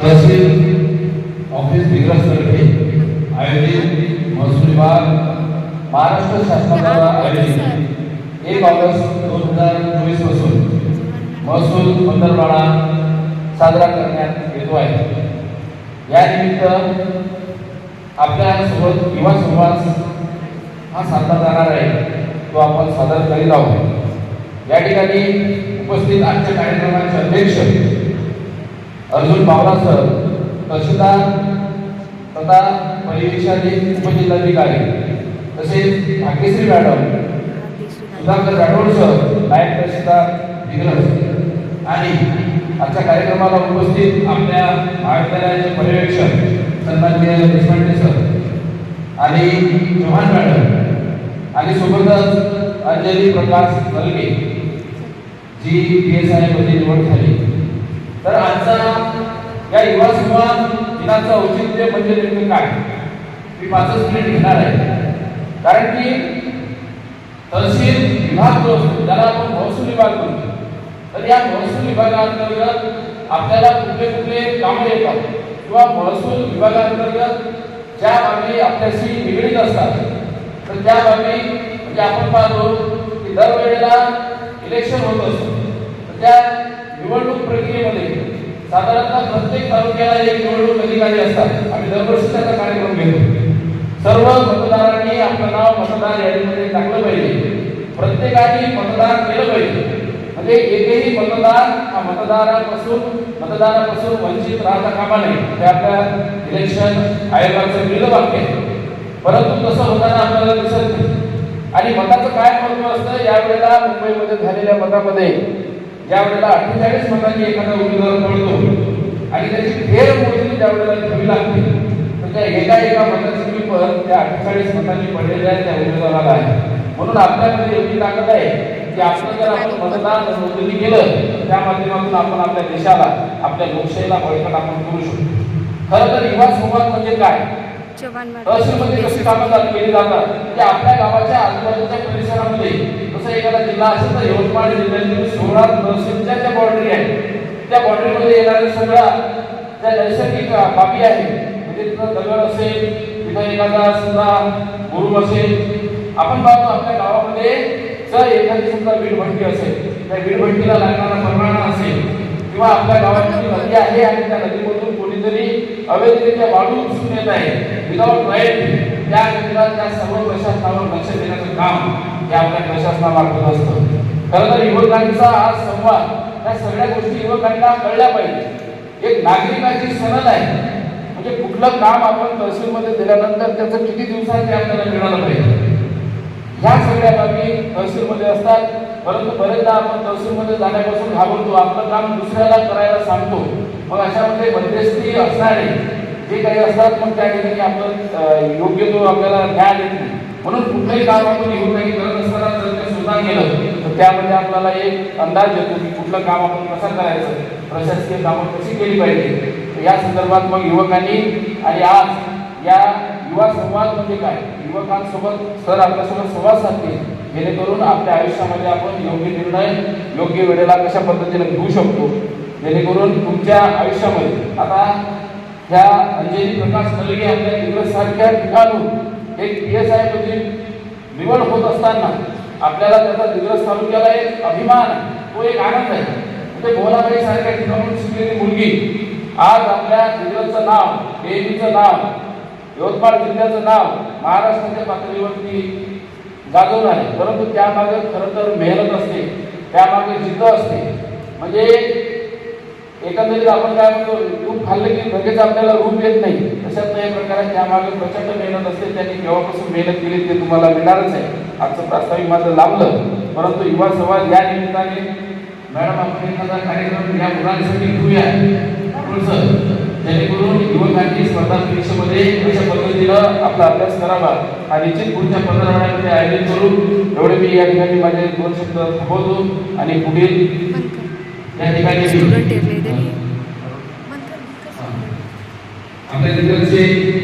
तहसील office दिग्रसतर्फे आयोजित महसूल विभाग महाराष्ट्र शासनाद्वारा आयोजित एक ऑगस्ट दोन हजार चोवीसपासून महसूल पंधरवाडा साजरा करण्यात येतो आहे. या निमित्त आपल्यासोबत युवा संवाद हा साधला जाणार आहे तो आपण सादर करीत आहोत. या ठिकाणी उपस्थित आजच्या कार्यक्रमाचे अध्यक्ष अर्जुन बावरा सर तहसीलदार तथा परिवीक्षाधीन उपजिल्हाधिकारी तसेच भाग्यश्री मॅडम सुधाकर राठोड सर नायब तहसीलदार दिग्रस आणि आजच्या कार्यक्रमाला उपस्थित आपल्या महाविद्यालयाचे पर्यवेक्षक सन्माननीय देशपांडे सर आणि चव्हाण मॅडम आणि सोबतच Anjali Prakash Nalge G P S आयमध्ये निवड झाली. तर आजचा या युवा संवाद दिनाचं औचित्य म्हणजे नेमकं काय? मी पाचच मिनिट घेणार आहे. कारण की तहसील विभाग जो असतो त्याला आपण महसूल विभाग म्हणतो तर या महसूल विभागांतर्गत आपल्याला कुठले कुठले कामं येतात किंवा महसूल विभागांतर्गत ज्या बाबी आपल्याशी निगडीत असतात तर त्या बाबी म्हणजे आपण पाहतो की दरवेळेला इलेक्शन होत असतं. तर त्या निवडणूक प्रक्रियेमध्ये साधारणतः प्रत्येक तालुक्याला एक निवडणूक अधिकारी असतात. आम्ही दरवर्षी त्याचा कार्यक्रम घेतो. सर्व मतदारांनी आपलं नाव मतदार यादीमध्ये टाकलं पाहिजे. प्रत्येकाने मतदान केलं पाहिजे. म्हणजे एकही मतदार हा मतदारापासून मतदारापासून वंचित राहता कामा नये. ते आपल्या इलेक्शन आयोगाचं बिल वाक्य आहे. परंतु तसं होताना आपल्याला दिसत आणि मताचं काय महत्त्व असतं? यावेळेला मुंबईमध्ये झालेल्या मतामध्ये ज्या वेळेला अठ्ठेचाळीस मतांनी एखादा उमेदवार पडतो आणि त्याची फेर मोजणी ज्या वेळेला घ्यावी लागते तर त्या एका एका मताची किंमत त्या अठ्ठेचाळीस मतांनी पडलेल्या त्या उमेदवाराला आहे. म्हणून आपल्याकडे एवढी ताकद आहे की आपण जर आपण मतदान नोंदणी केलं त्या माध्यमातून आपण आपल्या देशाला आपल्या लोकशाहीला बळकट आपण करू शकतो. खरं तर युवा संवाद म्हणजे काय? चव्हाण तहसीलमध्ये कशी कामं केली जातात ते आपल्या गावाच्या आजूबाजूच्या परिसरामध्ये जसं एखादा जिल्हा असेल तर यवतमाळ जिल्ह्यातील सोळा तहसीलच्या ज्या बाउंड्री आहे त्या बाउंड्रीमध्ये येणाऱ्या सगळ्या त्या नैसर्गिक बाबी आहेत म्हणजे तिथं दगड असेल तिथं एखादा समजा गुरु असेल आपण पाहतो आपल्या गावामध्ये जर एखादी समजा वीडभट्टी असेल त्या वीडभट्टीला लागणारा परवाना असेल किंवा आपल्या गावाची नदी आहे आणि त्या नदीमधून कोणीतरी अवैधरित्या वाढून दिसून येत आहे. विदाउट राईट त्या नदीला त्या सर्व प्रशासनावर लक्ष देण्याचं काम हे आपल्या प्रशासनामार्फत असतं. खरं तर युवकांचा हा संवाद त्या सगळ्या गोष्टी युवकांना कळल्या पाहिजे. एक नागरिकाची सनद आहे. म्हणजे कुठलं काम आपण तहसीलमध्ये दिल्यानंतर त्याचं किती दिवसात ते आपल्याला मिळालं पाहिजे? ह्या सगळ्या बाबी तहसीलमध्ये असतात. परंतु बरेचदा आपण तहसीलमध्ये जाण्यापासून घाबरतो. आपलं काम दुसऱ्याला करायला सांगतो. मग अशामध्ये मध्यस्थी असणारे जे काही असतात मग त्या ठिकाणी आपण योग्य तो आपल्याला न्याय देत नाही. म्हणून कुठलंही काम आपण योग्य करत असताना जर ते सुद्धा केलं तर त्यामध्ये आपल्याला एक अंदाज येतो की कुठलं काम आपण कसं करायचं प्रशासकीय कामं कशी केली पाहिजे. तर या संदर्भात मग युवकांनी आणि आज या युवा संवाद म्हणजे काय? युवकांसोबत सर आपल्यासोबत संवाद साधतील जेणेकरून आपल्या आयुष्यामध्ये आपण योग्य निर्णय योग्य वेळेला कशा पद्धतीने घेऊ शकतो जेणेकरून तुमच्या आयुष्यामध्ये आता ह्या अंजली प्रकाश नलगे आपल्या इंग्रजसारख्या सारख्या ठिकाणून एक पी एस आयमध्ये निवड होत असताना आपल्याला त्याचा दिग्रस तालुक्याला एक अभिमान तो एक आनंद आहे. म्हणजे भोलाबाई सारख्या ठिकाणून शिकलेली मुलगी आज आपल्या दिग्रसचं नाव देवीचं नाव यवतमाळ जिल्ह्याचं नाव महाराष्ट्राच्या पातळीवरती गाजवून आहे. परंतु त्यामागे खरं तर मेहनत असते त्यामागे जिद्द असते. म्हणजे एकंदरीत आपण काय म्हणतो रूप खाल्लं की लगेच आपल्याला रूप येत नाही. तशातल्या एक प्रकारे त्यामागे प्रचंड मेहनत असते. त्यांनी केव्हापासून मेहनत केली ते तुम्हाला मिळणारच आहे. आजचं प्रास्ताविक माझं लांबलं. परंतु युवा संवाद या निमित्ताने मॅडम आपण एखादा कार्यक्रम या मुलांसाठी घेऊया. सर? जेणेकरून युवकांनी स्पर्धा परीक्षेमध्ये अशा पद्धतीनं आपला अभ्यास करावा हा निश्चित पुढच्या पंधरा महिन्यामध्ये आयोजित करू. एवढे मी या ठिकाणी माझे दोन शब्द थांबवतो आणि पुढील या ठिकाणी स्टुडंट मी-